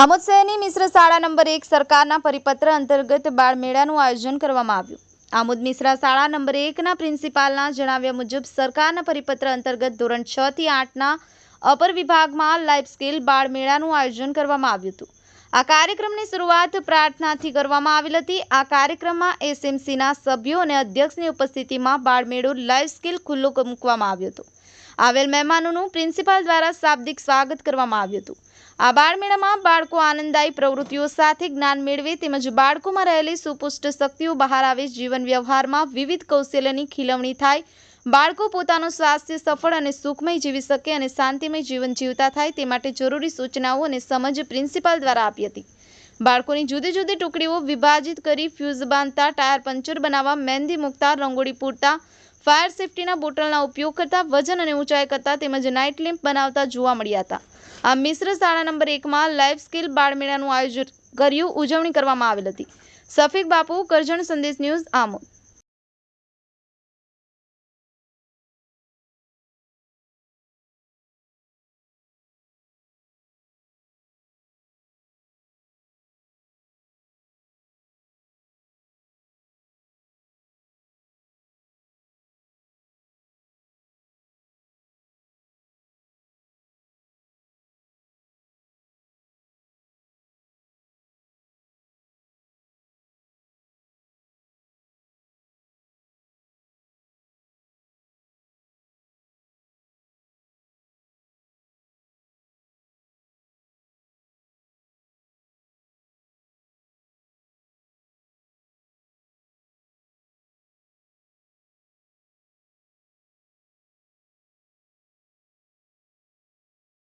આમોદ શહેરની મિશ્ર શાળા નંબર એક સરકારના પરિપત્ર અંતર્ગત બાળમેળાનું આયોજન કરવામાં આવ્યું. આમોદ મિશ્રા શાળા નંબર એકના પ્રિન્સિપાલના જણાવ્યા મુજબ, સરકારના પરિપત્ર અંતર્ગત ધોરણ છ થી આઠના અપર વિભાગમાં લાઇફ સ્કિલ બાળમેળાનું આયોજન કરવામાં આવ્યું હતું. આ કાર્યક્રમની શરૂઆત પ્રાર્થનાથી કરવામાં આવેલ હતી. આ કાર્યક્રમમાં એસએમસીના સભ્યો અને અધ્યક્ષની ઉપસ્થિતિમાં બાળમેળો લાઈફ સ્કિલ ખુલ્લો મૂકવામાં આવ્યો હતો. આવેલ મહેમાનોનું પ્રિન્સિપાલ દ્વારા શાબ્દિક સ્વાગત કરવામાં આવ્યું હતું. આ બાળમેળામાં બાળકો આનંદદાયી પ્રવૃત્તિઓ સાથે જ્ઞાન મેળવે તેમજ બાળકોમાં રહેલી સુપુષ્ટ શક્તિઓ બહાર આવે. જીવન વ્યવહારમાં વિવિધ કૌશલ્યની ખીલવણી થાય. બાળકો પોતાનું સ્વાસ્થ્ય સફળ અને સુખમય જીવી શકે અને શાંતિમય જીવન જીવતા થાય તે માટે જરૂરી સૂચનાઓ અને સમજ પ્રિન્સિપાલ દ્વારા આપી હતી. બાળકોની જુદી જુદી ટુકડીઓ વિભાજિત કરી ફ્યુઝ બાંધતા, ટાયર પંચર બનાવવા, મહેંદી મૂકતા, રંગોળી પૂરતા, ફાયર સેફટીના બોટલના ઉપયોગ કરતા, વજન અને ઊંચાઈ કરતા તેમજ નાઇટ લેમ્પ બનાવતા જોવા મળ્યા હતા. આ મિશ્ર શાળા નંબર એકમાં લાઈફ સ્કિલ બાળમેળાનું આયોજન કર્યું, ઉજવણી કરવામાં આવેલ હતી. સફીક બાપુ, કરજણ સંદેશ ન્યૂઝ આમોદ.